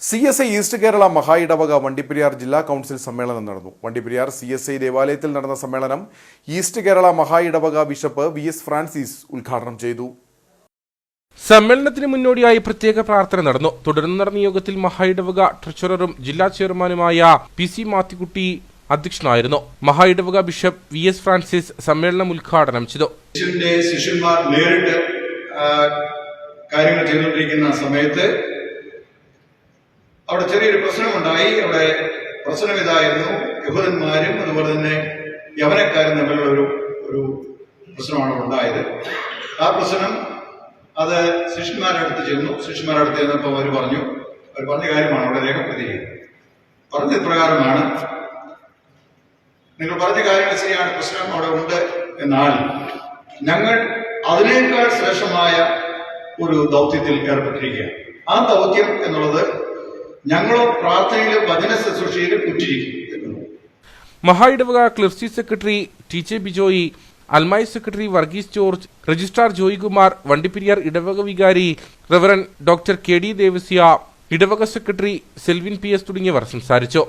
C S I East Kerala മഹാ ഇടവക വണ്ടിപ്പെരിയാർ ജില്ലാ കൗൺസിൽ സമ്മേളനം നടന്നു. വണ്ടിപ്പെരിയാർ സി എസ് ഐ ദേവാലയത്തിൽ നടന്ന സമ്മേളനം ഈസ്റ്റ് കേരള മഹാ ഇടവക ബിഷപ്പ് വി എസ് ഫ്രാൻസിസ് ഉദ്ഘാടനം ചെയ്തു. സമ്മേളനത്തിന് മുന്നോടിയായി പ്രത്യേക പ്രാർത്ഥന നടന്നു. തുടർന്ന് നടന്ന യോഗത്തിൽ മഹായിടവക ട്രഷററും ജില്ലാ ചെയർമാനുമായ പി സി മാത്തിക്കുട്ടി അധ്യക്ഷനായിരുന്നു. മഹായിടവക ബിഷപ്പ് വി എസ് ഫ്രാൻസിസ് സമ്മേളനം ഉദ്ഘാടനം ചെയ്തു. ശിഷ്യന്മാർ നേരിട്ട് കാര്യങ്ങൾ ചെയ്തുകൊണ്ടിരിക്കുന്ന സമയത്ത് അവിടെ ചെറിയൊരു പ്രശ്നമുണ്ടായി. അവിടെ പ്രശ്നം ഇതായിരുന്നു. യഹൂദന്മാരും അതുപോലെ തന്നെ യവനക്കാരും തമ്മിലുള്ള ഒരു ഒരു പ്രശ്നമാണ് ഉണ്ടായത്. ആ പ്രശ്നം അത് ശിഷ്യന്മാരുടെ അടുത്ത് ചെന്നു. ശിഷ്യന്മാരുടെ അടുത്ത് ചെന്നപ്പോൾ അവർ പറഞ്ഞു അവർ പറഞ്ഞ കാര്യമാണ് അവിടെ രേഖപ്പെടുത്തിയിരിക്കുന്നത്. പറഞ്ഞത് പ്രകാരമാണ് നിങ്ങൾ പറഞ്ഞ കാര്യങ്ങൾ ശരിയാണ് പ്രശ്നം അവിടെ ഉണ്ട് എന്നാൽ ഞങ്ങൾ അതിനേക്കാൾ ശ്രേഷ്ഠമായ ഒരു ദൗത്യത്തിൽ ഏർപ്പെട്ടിരിക്കുകയാണ്. ആ ദൗത്യം എന്നുള്ളത് ഞങ്ങളോ പ്രാർത്ഥനയിലും വചന ശുശ്രൂഷയിലും ഉറ്റിരിക്കും മഹായിടവക clergy secretary T J Bijoy അൽമായി secretary Varghese George registrar Joykumar Vandiperiyar ഇടവക വികാരി reverend doctor K D Devasya ഇടവക സെക്രട്ടറി സെൽവിൻ പി എസ് തുടങ്ങിയവർ സംസാരിച്ചു.